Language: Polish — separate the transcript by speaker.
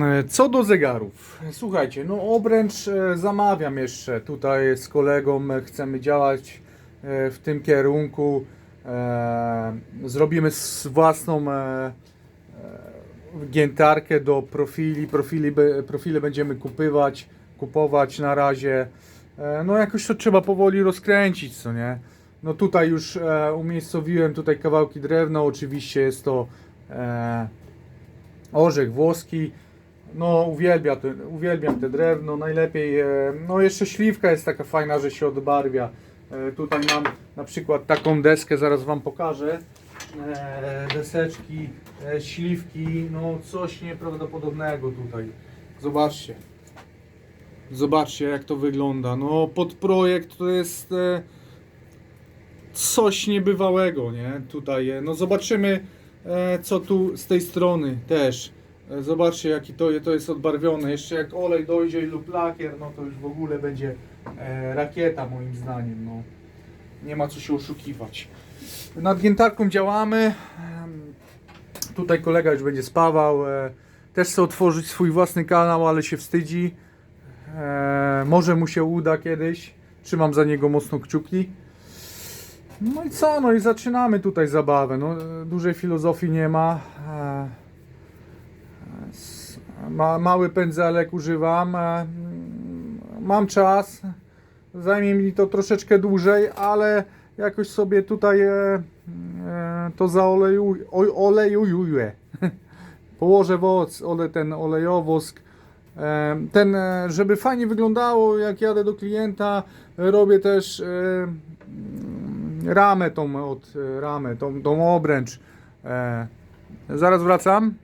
Speaker 1: E, Co do zegarów, słuchajcie, no obręcz e, zamawiam jeszcze tutaj z kolegą, chcemy działać e, w tym kierunku. Zrobimy własną giętarkę do profili, profili, profile będziemy kupywać, kupować na razie. No jakoś to trzeba powoli rozkręcić, co nie? No tutaj już umiejscowiłem tutaj kawałki drewna, oczywiście jest to orzech włoski. No, uwielbia te, uwielbiam te drewno. Najlepiej, e, no jeszcze śliwka jest taka fajna, że się odbarwia. E, tutaj mam na przykład taką deskę, zaraz Wam pokażę. E, deseczki, śliwki, no coś nieprawdopodobnego tutaj. Zobaczcie. Zobaczcie jak to wygląda. No pod projekt to jest coś niebywałego, nie? Tutaj, no zobaczymy co tu z tej strony też. E, Zobaczcie jaki to, to jest odbarwione. Jeszcze jak olej dojdzie lub lakier, no to już w ogóle będzie e, rakieta moim zdaniem. No. Nie ma co się oszukiwać. Nad giętarką działamy. Tutaj kolega już będzie spawał. E, też chce otworzyć swój własny kanał, ale się wstydzi. E, może mu się uda kiedyś. Trzymam za niego mocno kciuki. No i co? No i zaczynamy tutaj zabawę. No, e, dużej filozofii nie ma. E, Ma, mały pędzelek używam. e, Mam czas. Zajmie mi to troszeczkę dłużej, ale jakoś sobie tutaj e, e, to zaoleju, oj- olejuję. Położę woc, ole, ten olejowosk. Ten, żeby fajnie wyglądało, jak jadę do klienta, robię też ramę tą od ramę, tą, tą obręcz. Zaraz wracam.